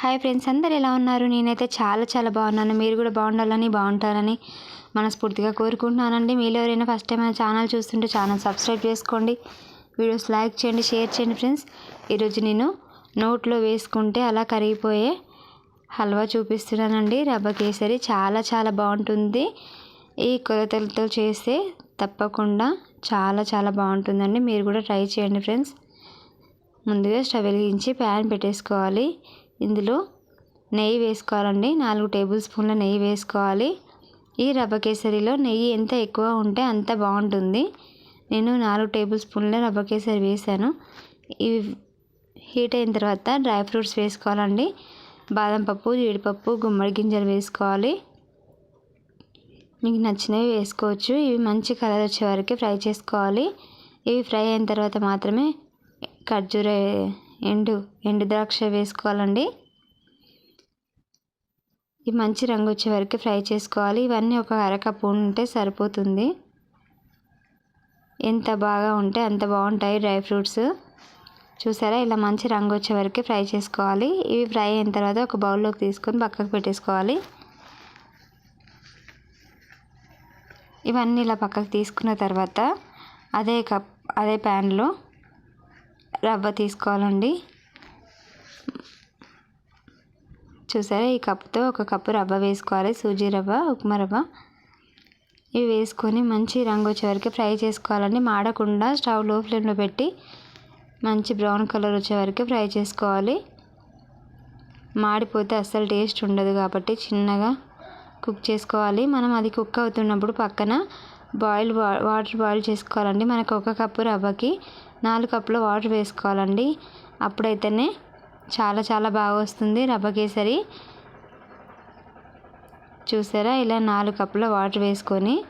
Hi friends అందరు ఎలా ఉన్నారు? నేనైతే చాలా చాలా బాగున్నాను. మీరు కూడా బాగుండాలని బాగుంటారని మనస్ఫూర్తిగా కోరుకుంటున్నానండి. మీలో ఎవరైనా ఫస్ట్ టైం మన ఛానల్ చూస్తుంటే ఛానల్ సబ్స్క్రైబ్ చేసుకోండి. వీడియోస్ లైక్ చేయండి షేర్ చేయండి ఫ్రెండ్స్ ఈరోజు నేను నోట్లో వేసుకుంటే అలా కరిగిపోయే హల్వా చూపిస్తున్నానండి. రవ్వ కేసరి చాలా చాలా బాగుంటుంది. ఈ కొలతలతో చేస్తే తప్పకుండా చాలా చాలా బాగుంటుందండి. మీరు కూడా ట్రై చేయండి ఫ్రెండ్స్ ముందుగా స్టవ్ వెలిగించి ప్యాన్ పెట్టేసుకోవాలి. ఇందులో నెయ్యి వేసుకోవాలండి. నాలుగు టేబుల్ స్పూన్ల నెయ్యి వేసుకోవాలి. ఈ రవ్వ కేసరిలో నెయ్యి ఎంత ఎక్కువ ఉంటే అంత బాగుంటుంది. నేను నాలుగు టేబుల్ స్పూన్ల రవ్వ కేసరి వేసాను. ఇవి హీట్ అయిన తర్వాత డ్రై ఫ్రూట్స్ వేసుకోవాలండి. బాదం పప్పు జీడిపప్పు గుమ్మడి గింజలు వేసుకోవాలి. మీకు నచ్చినవి వేసుకోవచ్చు. ఇవి మంచి కలర్ వచ్చే వరకు ఫ్రై చేసుకోవాలి. ఇవి ఫ్రై అయిన తర్వాత మాత్రమే ఖర్జూర ఎండు ఎండు ద్రాక్ష వేసుకోవాలండి. ఇవి మంచి రంగు వచ్చే వరకు ఫ్రై చేసుకోవాలి. ఇవన్నీ ఒక అరకప్పు ఉంటే సరిపోతుంది. ఎంత బాగా ఉంటే అంత బాగుంటాయి డ్రై ఫ్రూట్స్. చూసారా? ఇలా మంచి రంగు వచ్చే వరకు ఫ్రై చేసుకోవాలి. ఇవి ఫ్రై అయిన తర్వాత ఒక బౌల్లోకి తీసుకొని పక్కకు పెట్టేసుకోవాలి. ఇవన్నీ ఇలా పక్కకు తీసుకున్న తర్వాత అదే కప్ అదే ప్యాన్లో రవ్వ తీసుకోవాలండి. చూసారా ఈ కప్పుతో ఒక కప్పు రవ్వ వేసుకోవాలి. సూజీ రవ్వ ఉప్మా రవ్వ. ఇవి వేసుకొని మంచి రంగు వచ్చే వరకు ఫ్రై చేసుకోవాలండి. మాడకుండా స్టవ్లో ఫ్లేమ్లో పెట్టి మంచి బ్రౌన్ కలర్ వచ్చే వరకు ఫ్రై చేసుకోవాలి. మాడిపోతే అస్సలు టేస్ట్ ఉండదు కాబట్టి చిన్నగా కుక్ చేసుకోవాలి. మనం అది కుక్ అవుతున్నప్పుడు పక్కన బాయిల్ వాటర్ బాయిల్ చేసుకోవాలండి. మనకు ఒక కప్పు రవ్వకి నాలుగు కప్పుల వాటర్ వేసుకోవాలండి. అప్పుడైతేనే చాలా చాలా బాగా వస్తుంది రవ్వ కేసరి. చూసారా? ఇలా నాలుగు కప్పుల వాటర్ వేసుకొని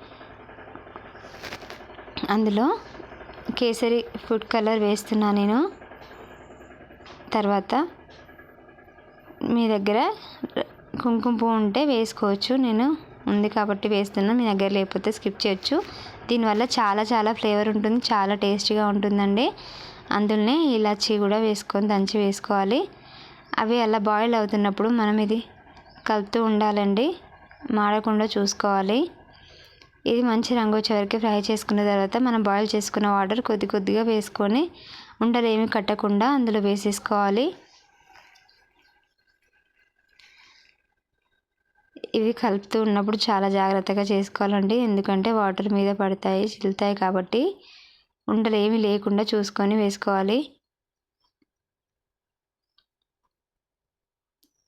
అందులో కేసరి ఫుడ్ కలర్ వేస్తున్నా నేను. తర్వాత మీ దగ్గర కుంకుమ పువ్వు ఉంటే వేసుకోవచ్చు. నేను ఉంది కాబట్టి వేస్తున్నా మీ దగ్గర లేకపోతే స్కిప్ చేయొచ్చు. దీనివల్ల చాలా చాలా ఫ్లేవర్ ఉంటుంది చాలా టేస్టీగా ఉంటుందండి. అందులోనే ఇలాచీ కూడా వేసుకొని దంచి వేసుకోవాలి. అవి అలా బాయిల్ అవుతున్నప్పుడు మనం ఇది కలుపుతూ ఉండాలండి. మాడకుండా చూసుకోవాలి. ఇది మంచి రంగు వచ్చే వరకు ఫ్రై చేసుకున్న తర్వాత మనం బాయిల్ చేసుకున్న వాటర్ కొద్ది కొద్దిగా వేసుకొని ఉండలు ఏమి కట్టకుండా అందులో వేసేసుకోవాలి. ఇవి కలుపుతూ ఉన్నప్పుడు చాలా జాగ్రత్తగా చేసుకోవాలండి. ఎందుకంటే వాటర్ మీద పడతాయి చిల్లుతాయి కాబట్టి ఉండలు ఏమి లేకుండా చూసుకొని వేసుకోవాలి.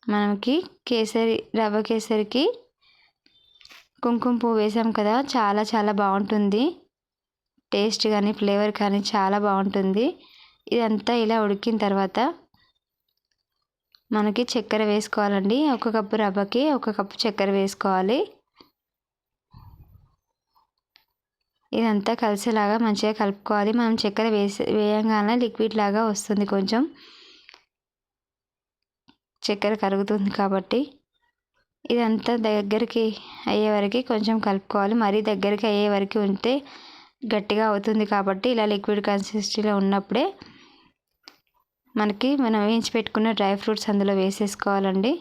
మనకి కేసరి రవ్వ కేసరికి కుంకుమ పువ్వు వేసాం కదా చాలా చాలా బాగుంటుంది. టేస్ట్ కానీ ఫ్లేవర్ కానీ చాలా బాగుంటుంది. ఇదంతా ఇలా ఉడికిన తర్వాత మనకి చక్కెర వేసుకోవాలండి. ఒక కప్పు రవ్వకి ఒక కప్పు చక్కెర వేసుకోవాలి. ఇదంతా కలిసేలాగా మంచిగా కలుపుకోవాలి. మనం చక్కెర వేసి వేయంగానే లిక్విడ్ లాగా వస్తుంది కొంచెం. చక్కెర కరుగుతుంది కాబట్టి. ఇదంతా దగ్గరికి అయ్యే వరకు కొంచెం కలుపుకోవాలి. మరీ దగ్గరికి అయ్యే వరకు ఉంటే గట్టిగా అవుతుంది కాబట్టి ఇలా లిక్విడ్ కన్సిస్టెన్సీలో ఉన్నప్పుడే మనకి మనం వేయించి పెట్టుకున్న డ్రై ఫ్రూట్స్ అందులో వేసేసుకోవాలండి.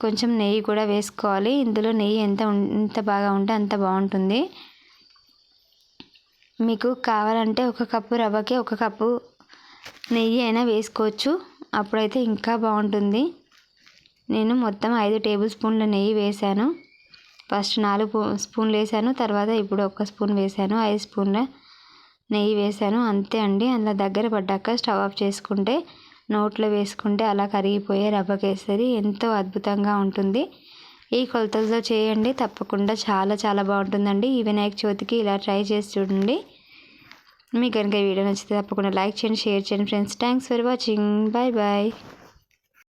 కొంచెం నెయ్యి కూడా వేసుకోవాలి. ఇందులో నెయ్యి ఎంత ఎంత బాగా ఉంటే అంత బాగుంటుంది. మీకు కావాలంటే ఒక కప్పు రవ్వకి ఒక కప్పు నెయ్యి అయినా వేసుకోవచ్చు. అప్పుడైతే ఇంకా బాగుంటుంది. నేను మొత్తం ఐదు టేబుల్ స్పూన్ల నెయ్యి వేసాను ఫస్ట్ నాలుగు స్పూన్లు వేసాను తర్వాత ఇప్పుడు ఒక స్పూన్ వేసాను ఐదు స్పూన్ల నెయ్యి వేసాను అంతే అండి. అందులో దగ్గర పడ్డాక స్టవ్ ఆఫ్ చేసుకుంటే నోట్లో వేసుకుంటే అలా కరిగిపోయే రవ్వ కేసరి ఎంతో అద్భుతంగా ఉంటుంది. ఈ కొలతలతో చేయండి. తప్పకుండా చాలా చాలా బాగుంటుందండి. ఈ వినాయక చవితికి ఇలా ట్రై చేసి చూడండి. మీకు కనుక వీడియో నచ్చితే తప్పకుండా లైక్ చేయండి షేర్ చేయండి friends. Thanks for watching. Bye bye